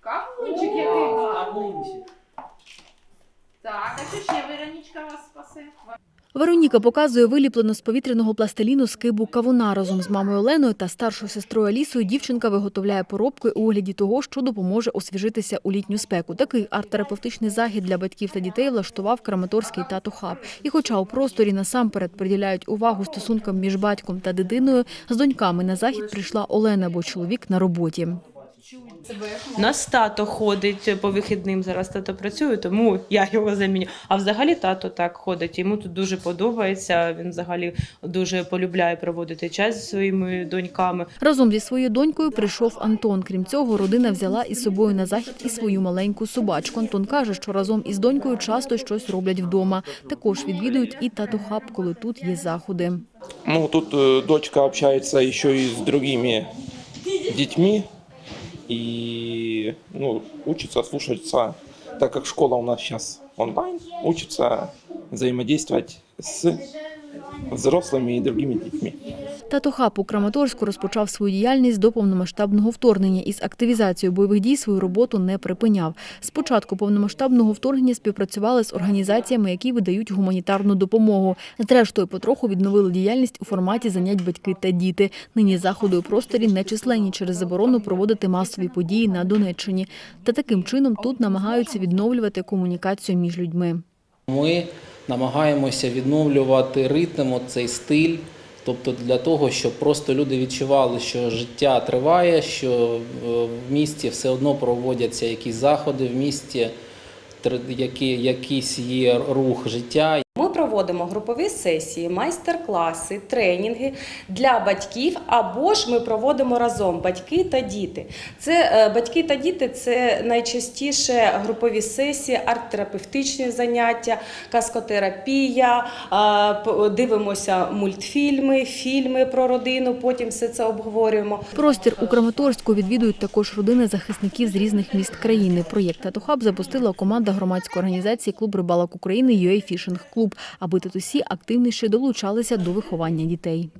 Кавунчик який гарний. Так, а що ще Веронічка вас спасе? Вероніка показує виліплену з повітряного пластиліну скибу кавуна разом з мамою Оленою та старшою сестрою Алісою. Дівчинка виготовляє поробки у огляді того, що допоможе освіжитися у літню спеку. Такий арт-терапевтичний захід для батьків та дітей влаштував Краматорський тато хаб. І, хоча у просторі насамперед приділяють увагу стосункам між батьком та дитиною, з доньками на захід прийшла Олена, бо чоловік на роботі. У нас тато ходить по вихідним. Зараз тато працює, тому я його заміню. А взагалі тато так ходить. Йому тут дуже подобається. Він взагалі дуже полюбляє проводити час зі своїми доньками. Разом зі своєю донькою прийшов Антон. Крім цього, родина взяла із собою на захід і свою маленьку собачку. Антон каже, що разом із донькою часто щось роблять вдома. Також відвідують і тату-хаб, коли тут є заходи. Ну, тут э, дочка общается еще и с другими детьми и ну, учится слушаться, так как школа у нас сейчас онлайн, учится взаимодействовать с взрослыми и другими детьми. Тату-хаб у Краматорську розпочав свою діяльність до повномасштабного вторгнення. Із активізацією бойових дій свою роботу не припиняв. З початку повномасштабного вторгнення співпрацювали з організаціями, які видають гуманітарну допомогу. Зрештою, потроху відновили діяльність у форматі занять батьки та діти. Нині заходи у просторі нечисленні через заборону проводити масові події на Донеччині. Та таким чином тут намагаються відновлювати комунікацію між людьми. Ми намагаємося відновлювати ритм, цей стиль. Тобто для того, щоб просто люди відчували, що життя триває, що е, в місті все одно проводяться якісь заходи, в місті які, якийсь є рух життя. Проводимо групові сесії, майстер-класи, тренінги для батьків, або ж ми проводимо разом батьки та діти. Це е, батьки та діти це найчастіше групові сесії, арт-терапевтичні заняття, каскотерапія, е, дивимося мультфільми, фільми про родину. Потім все це обговорюємо. Простір у Краматорську відвідують також родини захисників з різних міст країни. Проєкт «Татухаб» запустила команда громадської організації «Клуб рибалок України» UA Fishing Club, аби татусі активніше долучалися до виховання дітей.